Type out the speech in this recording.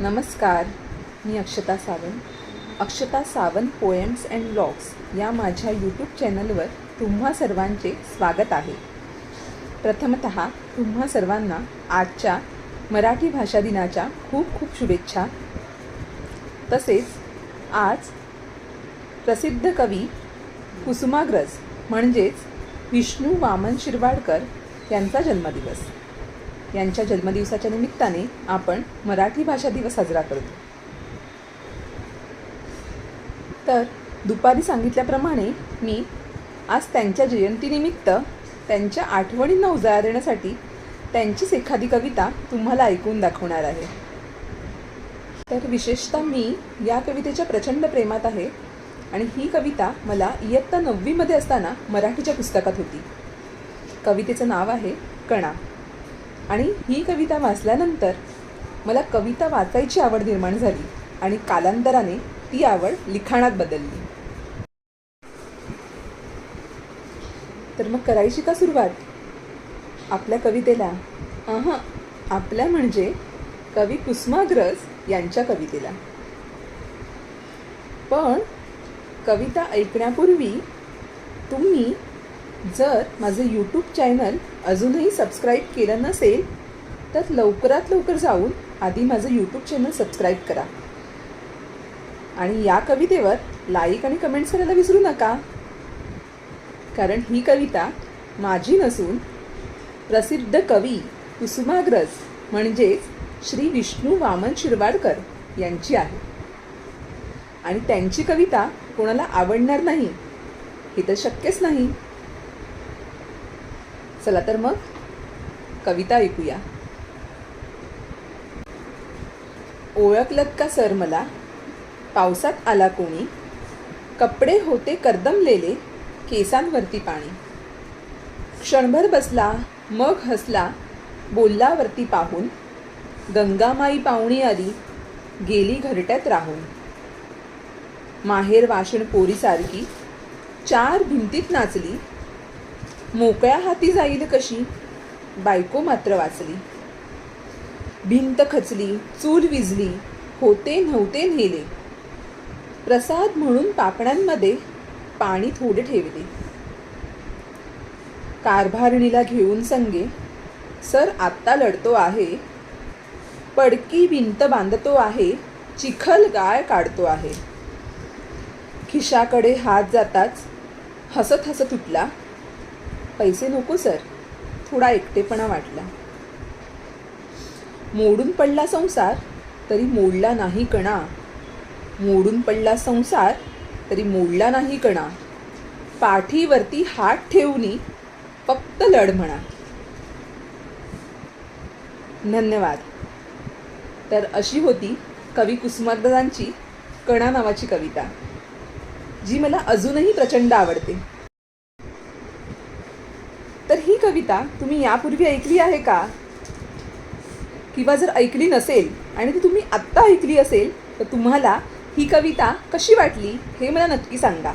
नमस्कार मी Akshata Sawant. Akshata Sawant poems and blogs या माझ्या यूट्यूब चॅनलवर तुम्हा सर्वांचे स्वागत आहे. प्रथमत तुम्हा सर्वांना आजच्या मराठी भाषा दिनाच्या खूप खूप शुभेच्छा. तसेच आज प्रसिद्ध कवी कुसुमाग्रज म्हणजेच विष्णू वामन शिरवाडकर यांचा जन्मदिवस. यांच्या जन्मदिवसाच्या निमित्ताने आपण मराठी भाषा दिवस साजरा करतो. तर दुपारी सांगितल्याप्रमाणे मी आज त्यांच्या जयंतीनिमित्त त्यांच्या आठवणींना उजाळा देण्यासाठी त्यांचीच एखादी कविता तुम्हाला ऐकून दाखवणार आहे. तर विशेषतः मी या कवितेच्या प्रचंड प्रेमात आहे आणि ही कविता मला इयत्ता नववीमध्ये असताना मराठीच्या पुस्तकात होती. कवितेचं नाव आहे कणा. आणि ही कविता वाचल्यानंतर मला कविता वाचायची आवड निर्माण झाली आणि कालांतराने ती आवड लिखाणात बदलली. तर मग करायची का सुरुवात? आपल्या कवितेला. हां आपल्या म्हणजे कवी कुसुमाग्रज यांच्या कवितेला. पण कविता ऐकण्यापूर्वी तुम्ही जर माझं यूट्यूब चॅनल अजूनही सबस्क्राईब केलं नसेल तर लवकरात लवकर जाऊन आधी माझं यूट्यूब चॅनल सबस्क्राईब करा. आणि या कवितेवर लाईक आणि कमेंट्स करायला विसरू नका. कारण ही कविता माझी नसून प्रसिद्ध कवी कुसुमाग्रज म्हणजेच श्री विष्णू वामन शिरवाडकर यांची आहे. आणि त्यांची कविता कोणाला आवडणार नाही हे तर शक्यच नाही. चला तर मग कविता ऐकूया. ओळखलत का सर मला? पावसात आला कोणी? कपडे होते कर्दमलेले केसांवरती पाणी. क्षणभर बसला मग हसला बोललावरती पाहून गंगामाई पाहुणी आली गेली घरट्यात राहून. माहेर वाशण पोरीसारखी चार भिंतीत नाचली मोकळ्या हाती जाईल कशी? बायको मात्र वाचली. भिंत खचली चूल विजली होते नव्हते नेले. प्रसाद म्हणून पापण्यांमध्ये पाणी थोडे ठेवले. कारभारणीला घेऊन संगे सर आत्ता लढतो आहे. पडकी भिंत बांधतो आहे चिखल गाळ काढतो आहे. खिशाकडे हात जाताच हसत हसत उठला. पैसे नको सर. थोडा एकटेपणा वाटला. मोडून पडला संसार तरी मोडला नाही कणा. मोडून पडला संसार तरी मोडला नाही कणा. पाठीवरती हात ठेवूनी फक्त लढ म्हणा. धन्यवाद. तर अशी होती कवी कुसुमाग्रजांची कणा नावाची कविता जी मला अजूनही प्रचंड आवडते तर ही कविता तुम्ही यापूर्वी ऐकली आहे का? किंवा जर ऐकली नसेल आणि ती तुम्ही आत्ता ऐकली असेल तर तुम्हाला ही कविता कशी वाटली हे मला नक्की सांगा.